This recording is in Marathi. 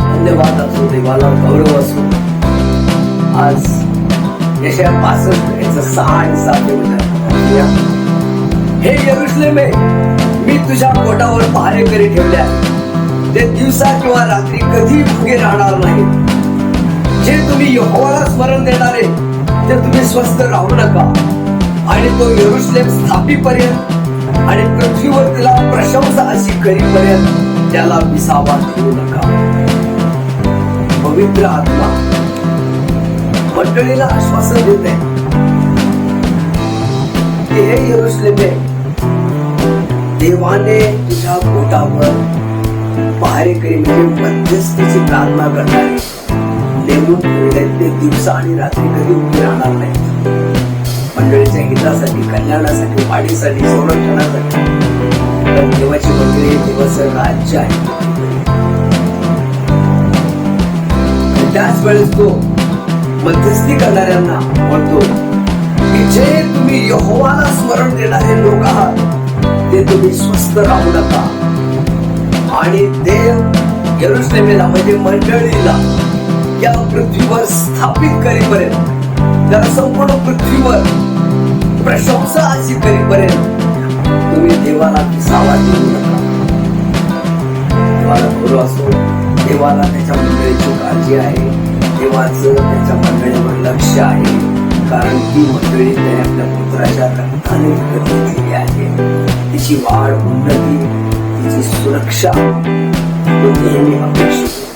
धन्यवाद असो देवाला गौरव असो आज यशया पासष्ट याचं सहा आणि सात वचन. हे यरुशलेमे मी तुझ्या पोटावर पहारेकरी ठेवल्या ते दिवसा किंवा रात्री कधी भुगे राहणार नाही. जे तुम्ही यहोवाला स्मरण देणारे ते तुम्ही स्वस्थ राहू नका. आणि तो यरुश्लेम स्थापीपर्यंत आणि पृथ्वीवर तिला प्रशंसा अशी करीपर्यंत त्याला विसावा देऊ नका. पवित्र आत्मा मंडळीला आश्वासन देते. की हे यरुशलेमे देवाने तुझ्या पोटावर पहारेकरी म्हणजे मध्यस्थीची प्रार्थना करणारे नेमून ठेवले ते दिवसा आणि रात्री कधी उभी राहणार नाही मंडळीच्या हितासाठी, कल्याणासाठी, वाढीसाठी, संरक्षणासाठी. तर देवाची हे दिवस राज्य आहे. त्याच वेळेस तो मध्यस्थी करणाऱ्यांना म्हणतो की जे तुम्ही यहोवाला स्मरण देणारे लोक आहात. ते तुम्ही स्वस्त राहू नका. आणि देव यरुशलेमेला म्हणजे मंडळीला या पृथ्वीवर स्थापित करीपर्यंत त्याला संपूर्ण पृथ्वीवर प्रशंसा अशी करीपर्यंत तुम्ही देवाला देऊ नका देवाला गुरु असो देवाला त्याच्या मंडळीची काळजी आहे. देवाचं त्याच्या मंडळीवर लक्ष आहे कारण ती मंडळी त्याने आपल्या पुत्राच्या रक्ताने विकत घेतलेली आहे तिची वाढ उन्नती तिची सुरक्षा तो नेहमी अपेक्षित